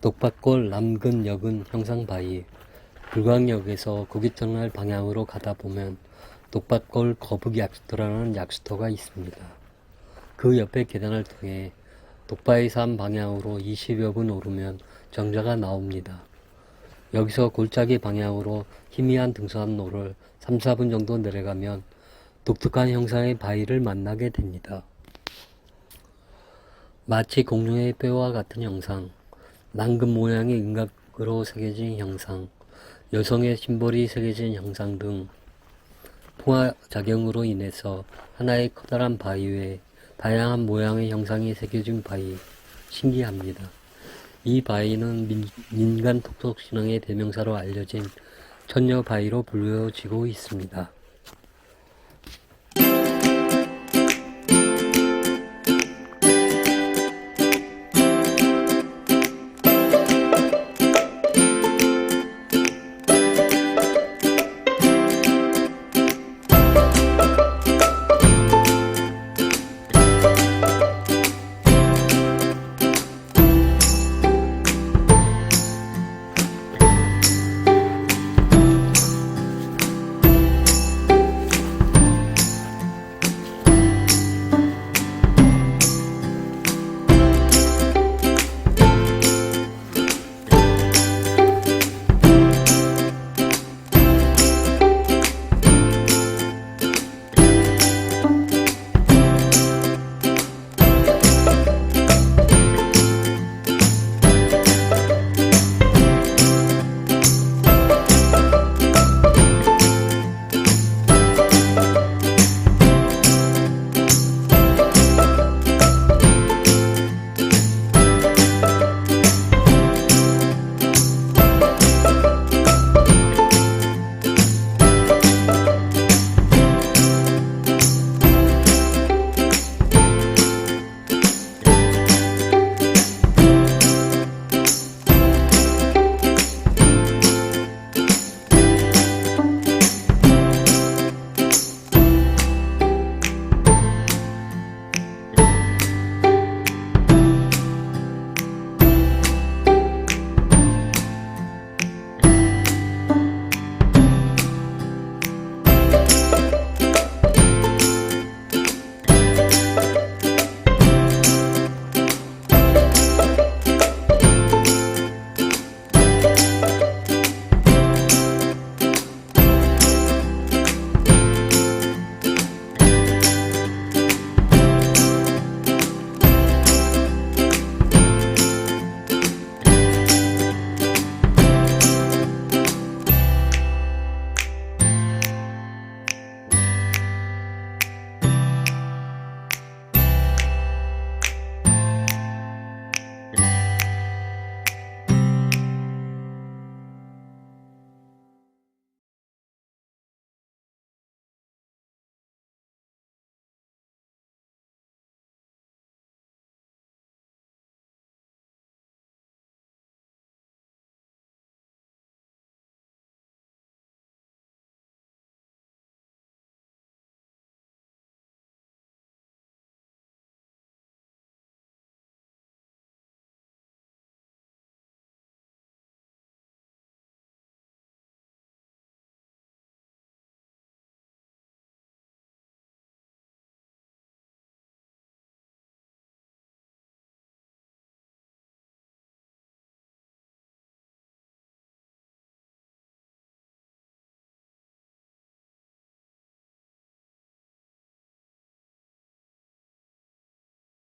녹밭골 남근역은 형상바위, 불광역에서 구기터널 방향으로 가다 보면 녹밭골 거북이 약수터라는 약수터가 있습니다. 그 옆에 계단을 통해 녹바위산 방향으로 20여 분 오르면 정자가 나옵니다. 여기서 골짜기 방향으로 희미한 등산로를 3, 4분 정도 내려가면 독특한 형상의 바위를 만나게 됩니다. 마치 공룡의 뼈와 같은 형상, 난금 모양의 윤곽으로 새겨진 형상, 여성의 심볼이 새겨진 형상 등 풍화 작용으로 인해서 하나의 커다란 바위 위에 다양한 모양의 형상이 새겨진 바위, 신기합니다. 이 바위는 민, 민간 톡톡신앙의 대명사로 알려진 천녀 바위로 불려지고 있습니다.